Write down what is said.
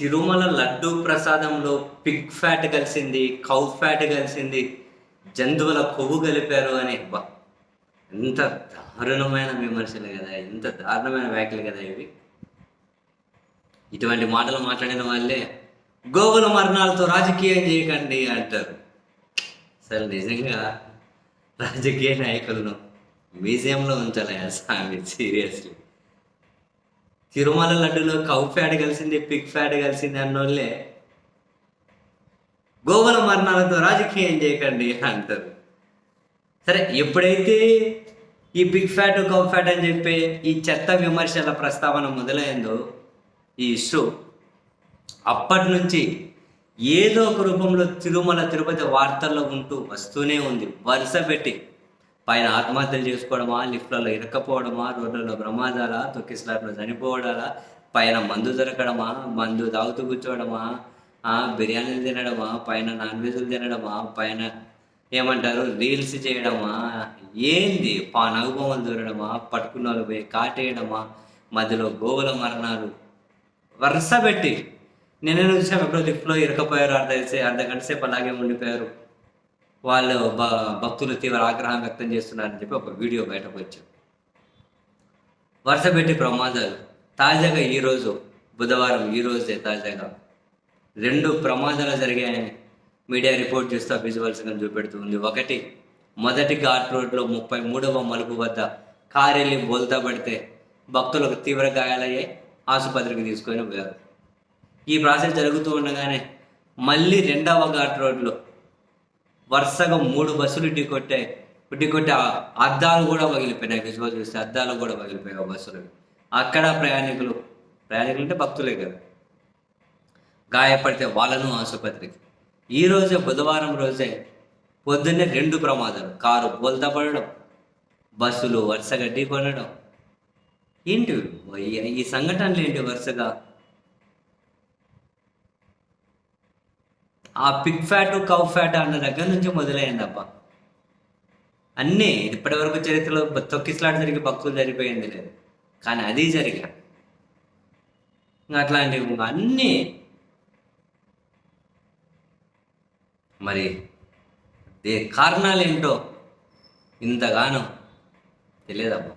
తిరుమల లడ్డు ప్రసాదంలో pig fat కలిసింది cow fat కలిసింది జంతువుల కొవ్వు కలిపారు అని. ఎంత దారుణమైన విమర్శలు కదా ఎంత దారుణమైన వ్యాఖ్యలు కదా ఇవి. ఇటువంటి మాటలు మాట్లాడిన వాళ్ళే గోవుల మరణాలతో రాజకీయం చేయకండి అంటారు. అసలు నిజంగా రాజకీయ నాయకులను మ్యూజియంలో ఉంచాలి స్వామి సీరియస్లీ? తిరుమల లడ్డులో కౌ ఫ్యాడ్ కలిసింది పిగ్ ఫ్యాడ్ కలిసింది అన్నోళ్ళే. గోవుల మరణాలతో రాజకీయం చేయకండి అంటారు. సరే ఎప్పుడైతే ఈ బిగ్ ఫ్యాట్ కౌ ఫ్యాట్ అని చెప్పి ఈ చెత్త విమర్శల ప్రస్తావన మొదలైందో ఈ ఇష్యూ అప్పటి నుంచి ఏదో ఒక రూపంలో తిరుమల తిరుపతి వార్తల్లో ఉంటూ వస్తూనే ఉంది వరుస పెట్టి. పైన ఆత్మహత్యలు చేసుకోవడమా లిఫ్ట్లలో ఇరక్కపోవడమా రోడ్లలో ప్రమాదాలా తొక్కిసలాట్లో చనిపోవడాలా పైన మందు దొరకడమా మందు తాగుతూ కూర్చోవడమా బిర్యానీలు తినడమా పైన నాన్ వెజ్లు తినడమా పైన ఏమంటారు రీల్స్ చేయడమా ఏంది? పా నగుబొమ్మలు దూరడమా పట్టుకున్న వాళ్ళు పోయి కాటేయడమా మధ్యలో గోవుల మరణాలు వరుస పెట్టి నిన్న చూసాం ఎప్పుడో లిఫ్ట్లో ఇరకపోయారు అర్ధ అర్ధ గంట సేపు అలాగే ఉండిపోయారు. వాళ్ళు భక్తులు తీవ్ర ఆగ్రహం వ్యక్తం చేస్తున్నారని చెప్పి ఒక వీడియో బయటకు వచ్చింది. వరుస పెట్టి ప్రమాదాలు. తాజాగా ఈరోజు బుధవారం ఈ తాజాగా రెండు ప్రమాదాలు జరిగాయని మీడియా రిపోర్ట్ చేస్తూ విజువల్స్గా చూపెడుతుంది ఒకటి మొదటి ఘాట్ రోడ్లో ముప్పై మూడవ మలుపు వద్ద కారు వెళ్ళి బోల్తా పడితే భక్తులకు తీవ్ర గాయాలయ్యాయి. ఆసుపత్రికి తీసుకొని పోయారు. ఈ ప్రాసెస్ జరుగుతూ ఉండగానే మళ్ళీ రెండవ ఘాట్ రోడ్లో వరుసగా మూడు బస్సులు ఢీకొట్టాయి ఢీకొట్టి ఆ అద్దాలు కూడా పగిలిపోయినాయి. విజువల్ చూస్తే అద్దాలు కూడా పగిలిపోయాయి బస్సులు. అక్కడ ప్రయాణికులు ప్రయాణికులు అంటే భక్తులే కదా. గాయపడితే వాళ్ళను ఆసుపత్రికి. ఈరోజే బుధవారం రోజే పొద్దున్నే రెండు ప్రమాదాలు. కారు బోల్తా పడడం బస్సులు వరుసగా ఢీకొనడం ఏంటి? ఈ సంఘటనలు ఏంటి వరుసగా? ఆ పిగ్ ఫ్యాట్ కౌ ఫ్యాట్ అన్న దగ్గర నుంచి మొదలైంది అబ్బా. అన్నీ ఇప్పటి వరకు చరిత్రలో బ- తొక్కిసలాట జరిగి భక్తులు జరిగిపోయింది లేదు. కానీ అది జరిగా ఇంకా అట్లాంటివి అన్నీ. మరి కారణాలు ఏంటో ఇంతగానో తెలియదబ్బా.